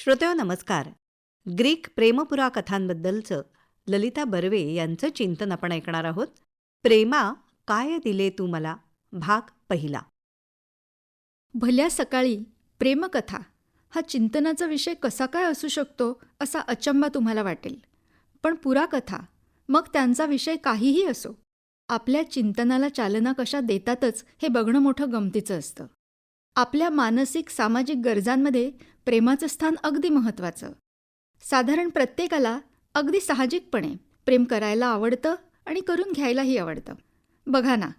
श्रोतेहो नमस्कार. ग्रीक प्रेमपुरा कथांबद्दलचं ललिता बर्वे यांचं चिंतन आपण ऐकणार आहोत. प्रेमा काय दिले तू मला? भाग पहिला. भल्या सकाळी प्रेमकथा हा चिंतनाचा विषय कसा काय असू शकतो असा अचंबा तुम्हाला वाटेल. पण पुराकथा मग त्यांचा विषय काहीही असो आपल्या चिंतनाला चालना कशा देतातच हे बघणं मोठं गमतीचं असतं. आपल्या मानसिक सामाजिक गरजांमध्ये प्रेमाचं स्थान अगदी महत्त्वाचं. साधारण प्रत्येकाला अगदी साहजिकपणे प्रेम करायला आवडतं आणि करून घ्यायलाही आवडतं. बघा ना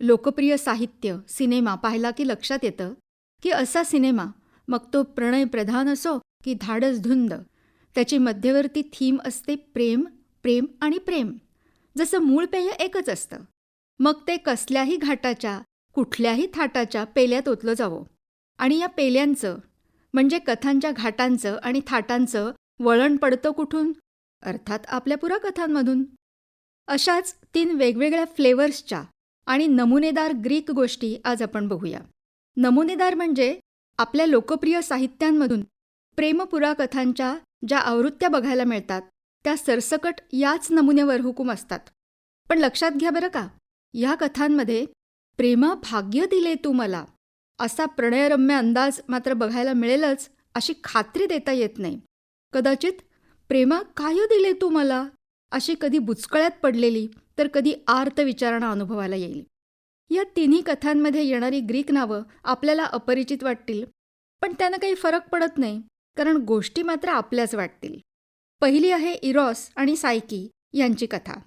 लोकप्रिय साहित्य सिनेमा पाहिला की लक्षात येतं की असा सिनेमा मग तो प्रणय प्रधान असो की धाडस धुंद त्याची मध्यवर्ती थीम असते प्रेम प्रेम आणि प्रेम. जसं मूळ पेय एकच असतं. मग ते कसल्याही घाटाच्या कुठल्याही थाटाच्या पेल्यात ओतलं जावं. आणि या पेल्यांचं म्हणजे कथांच्या घाटांचं आणि थाटांचं वळण पडतं कुठून? अर्थात आपल्या पुराकथांमधून. अशाच तीन वेगवेगळ्या फ्लेवर्सच्या आणि नमुनेदार ग्रीक गोष्टी आज आपण बघूया. नमुनेदार म्हणजे आपल्या लोकप्रिय साहित्यांमधून प्रेमपुराकथांच्या ज्या आवृत्त्या बघायला मिळतात त्या सरसकट याच नमुन्यावर हुकूम असतात. पण लक्षात घ्या बरं का या कथांमध्ये प्रेमा भाग्य दिले तू मला असा प्रणयरम्य अंदाज मात्र बघायला मिळेलच अशी खात्री देता येत नाही. कदाचित प्रेमा काय दिले तू मला? अशी कधी बुचकळ्यात पडलेली तर कधी आर्त विचारणा अनुभवायला येईल. या तिन्ही कथांमध्ये येणारी ग्रीक नावं आपल्याला अपरिचित वाटतील पण त्यांना काही फरक पडत नाही कारण गोष्टी मात्र आपल्याच वाटतील. पहिली आहे इरॉस आणि सायकी यांची कथा.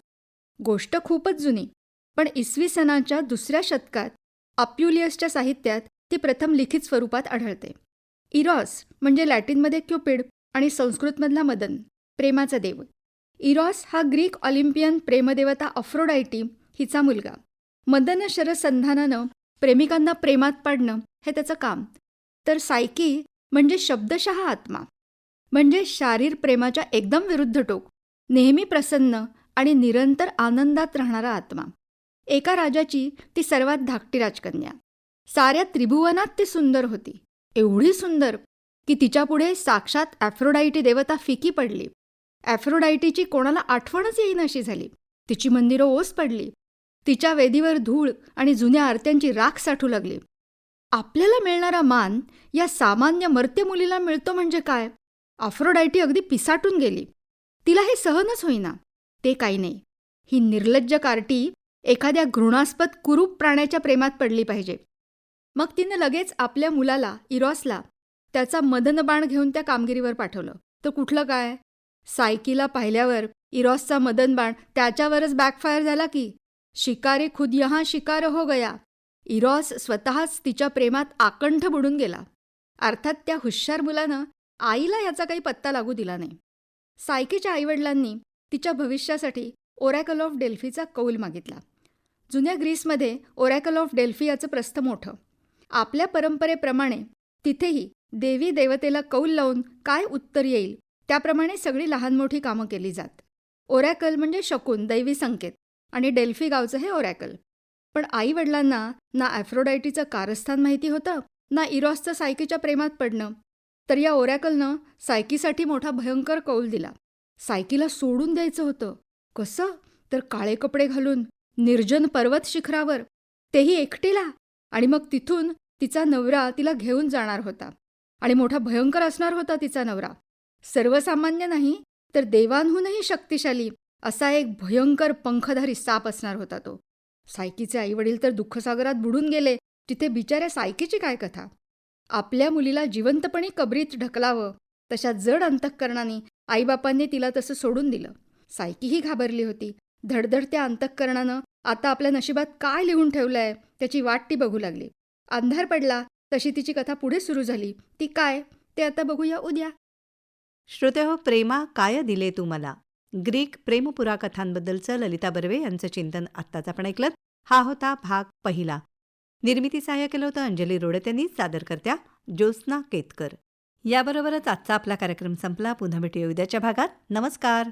गोष्ट खूपच जुनी पण इसवी सनाच्या दुसऱ्या शतकात अप्युलियसच्या साहित्यात ती प्रथम लिखित स्वरूपात आढळते. इरॉस म्हणजे लॅटिनमध्ये क्युपिड आणि संस्कृतमधला मदन प्रेमाचा देव. इरॉस हा ग्रीक ऑलिम्पियन प्रेमदेवता अफ्रोडायटी हिचा मुलगा. मदन शरसंधानानं प्रेमिकांना प्रेमात पाडणं हे त्याचं काम. तर सायकी म्हणजे शब्दशः आत्मा. म्हणजे शारीर प्रेमाच्या एकदम विरुद्ध टोक नेहमी प्रसन्न आणि निरंतर आनंदात राहणारा आत्मा. एका राजाची ती सर्वात धाकटी राजकन्या. साऱ्या त्रिभुवनात ती सुंदर होती. एवढी सुंदर की तिच्यापुढे साक्षात ॲफ्रोडाईटी देवता फिकी पडली. ॲफ्रोडायटीची कोणाला आठवणच येईनाशी झाली. तिची मंदिरं ओस पडली. तिच्या वेदीवर धूळ आणि जुन्या आरत्यांची राख साठू लागली. आपल्याला मिळणारा मान या सामान्य मर्त्य मुलीला मिळतो म्हणजे काय? अफ्रोडायटी अगदी पिसाटून गेली. तिला हे सहनच होईना. ते काही नाही. ही निर्लज्ज कार्टी एखाद्या घृणास्पद कुरूप प्राण्याच्या प्रेमात पडली पाहिजे. मग तिनं लगेच आपल्या मुलाला इरॉसला त्याचा मदनबाण घेऊन त्या कामगिरीवर पाठवलं. तर कुठलं काय? सायकीला पाहिल्यावर इरॉसचा मदनबाण त्याच्यावरच बॅकफायर झाला की? शिकारे खुद यहा शिकार हो गया. इरॉस स्वतःच तिच्या प्रेमात आकंठ बुडून गेला. अर्थात त्या हुशार मुलानं आईला याचा काही पत्ता लागू दिला नाही. सायकीच्या आईवडिलांनी तिच्या भविष्यासाठी ओरॅकल ऑफ डेल्फीचा कौल मागितला. जुन्या ग्रीसमध्ये ओरॅकल ऑफ डेल्फी याचं प्रस्थ मोठं. आपल्या परंपरेप्रमाणे तिथेही देवी देवतेला कौल लावून काय उत्तर येईल त्याप्रमाणे सगळी लहान मोठी कामं केली जात. ओरॅकल म्हणजे शकून दैवी संकेत आणि डेल्फी गावचं हे ओरॅकल पण आई वडिलांना ना ॲफ्रोडायटीचं कारस्थान माहिती होतं ना इरॉसचं सायकीच्या प्रेमात पडणं. तर या ओरॅकलनं सायकीसाठी मोठा भयंकर कौल दिला. सायकीला सोडून द्यायचं होतं. कसं? तर काळे कपडे घालून निर्जन पर्वत शिखरावर. तेही एकटीला. आणि मग तिथून तिचा नवरा तिला घेऊन जाणार होता. आणि मोठा भयंकर असणार होता तिचा नवरा. सर्वसामान्य नाही तर देवांहूनही शक्तिशाली असा एक भयंकर पंखधारी साप असणार होता तो. सायकीचे आईवडील तर दुःखसागरात बुडून गेले तिथे बिचाऱ्या सायकीची काय कथा? आपल्या मुलीला जिवंतपणी कबरीत ढकलावं तशा जड अंतःकरणाने आईबापांनी तिला तसं सोडून दिलं. सायकीही घाबरली होती. धडधडत्या अंतःकरणानं आता आपल्या नशिबात काय लिहून ठेवलंय त्याची वाट ती बघू लागली. अंधार पडला तशी तिची कथा पुढे सुरू झाली. ती काय? ते आता बघूया उद्या. श्रोतेहो प्रेमा काय दिले तू मला? ग्रीक प्रेमपुरा कथांबद्दलचं ललिता बर्वे यांचं चिंतन आत्ताच आपण ऐकलं हा होता भाग पहिला. निर्मिती सहाय्य केलं होतं अंजली रोडत यांनी सादरकर्त्या ज्योत्स्ना केतकर. याबरोबरच आजचा आपला कार्यक्रम संपला. पुन्हा भेटूया उद्याच्या भागात. नमस्कार!